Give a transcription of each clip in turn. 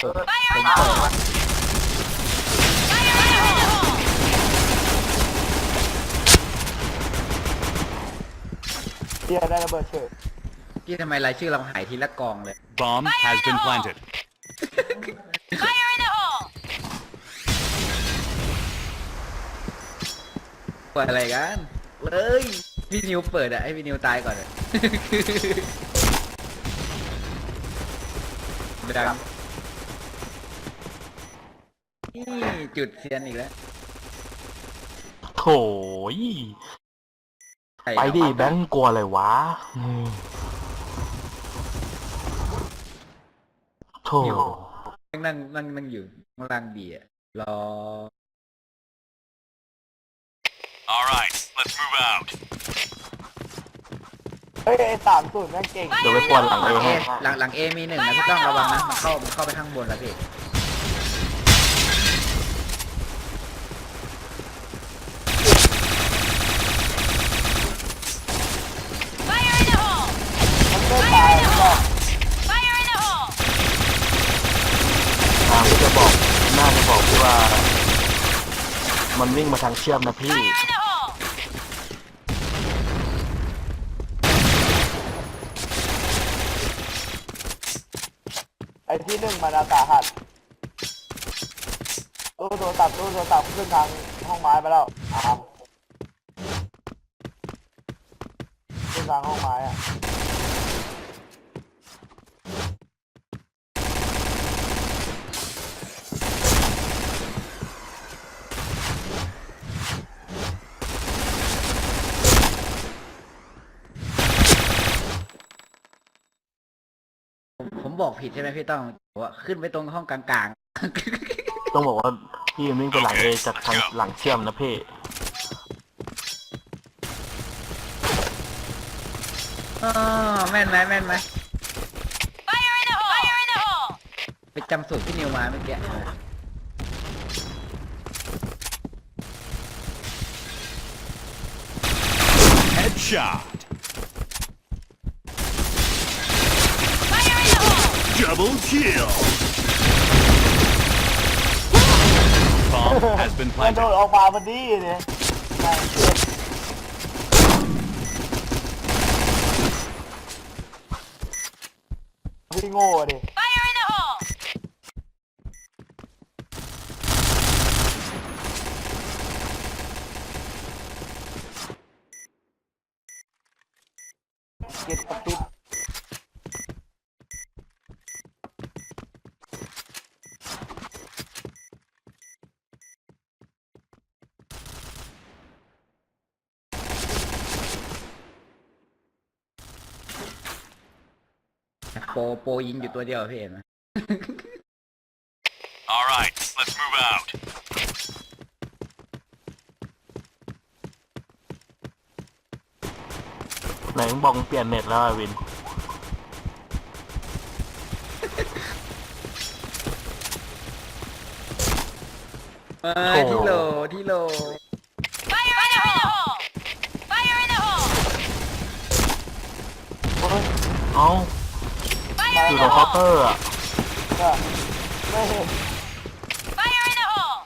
เออ Fire ผ in ม the เปิด hole! ว่า Fire in the hole! เฮียได้ระเบิดเฉยพี่ทำไมรายชื่อเราหายทีละกองเลย Bomb has been planted. Fire in the hole! เปิดอะไรกัน เลยพี่นิวเปิดอะให้พี่นิวตายก่อนอะ ดัง นี่จุดเซียนอีกแล้วโถยใครไปดิเอาแบงค์กลัวอะไรวะอืมโถนั่งนั่งนั่งอยู่ข้างล่างเบียร์รอ All right, let's move out. เฮ้ยไอ้สามศูนย์แม่งเก่ง เดี๋ยวไปปวนหลังเอเอให้หลังหลังเอมีหนึ่งนะพี่ต้องระวังนะมันเข้ามันเข้าไปข้างบนแล้วพี่ Fire in the hole! มันไม่ตายมันบอก Fire in the hole! ทางที่จะบอกน่าจะบอกที่ ว่า มันวิ่งมาทางเชื่อมนะพี่ ไอ้ที่หนึ่งมันอาสาหัสตู้โทรศัพท์ตู้โทรศัพท์ขึ้นทางห้องไม้ไปแล้วอาขึ้นทางห้องไม้อะ บอกผิดใช่ไหมพี่ต้องบอกว่าขึ้นไปตรงห้องกลางต้องบอกว่าพี่วิ่งไปหลังเอจากทางหลังเชื่อมนะพี่ๆอ๋อแม่นไหมแม่นไหม Fire in the hole! Fire in the hole! ไปจำสูตรพี่นิวมาเมื่อกี้ Headshot. Double kill. Bomb has been มันโด planted. ดออกมาพอดีเนี่ยแม่งเจ็บพี่โง่ดิ Fire in the hole! เก็บ โปรโปรยิงอยู่ตัวเดียวพี่เห็นไหม All right, let's move out. ไหนมึงบอกมึงเปลี่ยนเน็ตแล้วอะวิน เอ้ยที่โหลที่โหล Fire in the hole! Fire in the hole! โอ้ยเอ้า Fire อยู่ in ตร the งเคาน์เตอ hole! ร์อะก็ไม่เห็น Fire in the hole!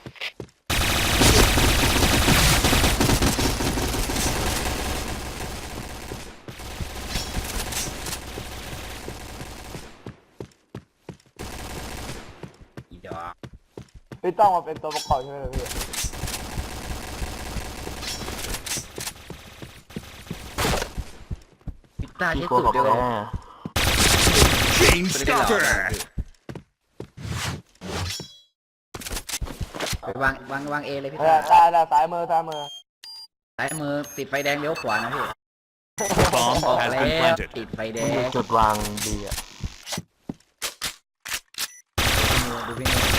อีดอกพี่ต้องมาเป็นตัวประกอบใช่ไหมพี่พิต้าพี่ใช้กลัวสูบตอรกเดียวแน่ Chain ไม่ได้หลอก stopper. ไปวางวางวางเอเลยพี่เอต้าอตายแล้วซ้ายมือซ้ายมือซ้ายมือติดไฟแดงเลี้ยวขวานะพี่ Bomb บอก has แล้ been ว planted. ติดไฟแดมันอยู่งจุดวางดีอะดูพี่นิว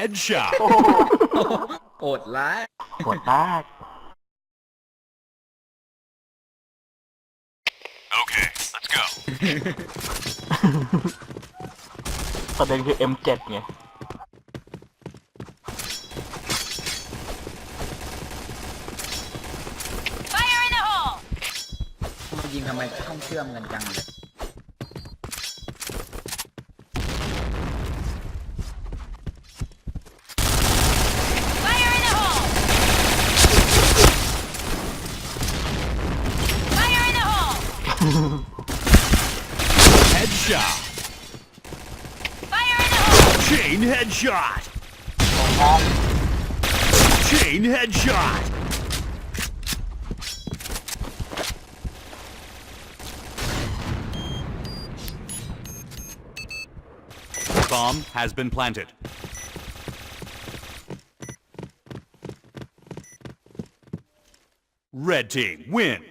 headshot โหดร้าย ปวดมาก Okay, let's go. ประเด็นคือ M7 เนี่ยมายิงทำไมต้องเชื่อมกันจังเลย headshot. Fire in the hole. Chain headshot. Chain headshot. Bomb has been planted. Red team win.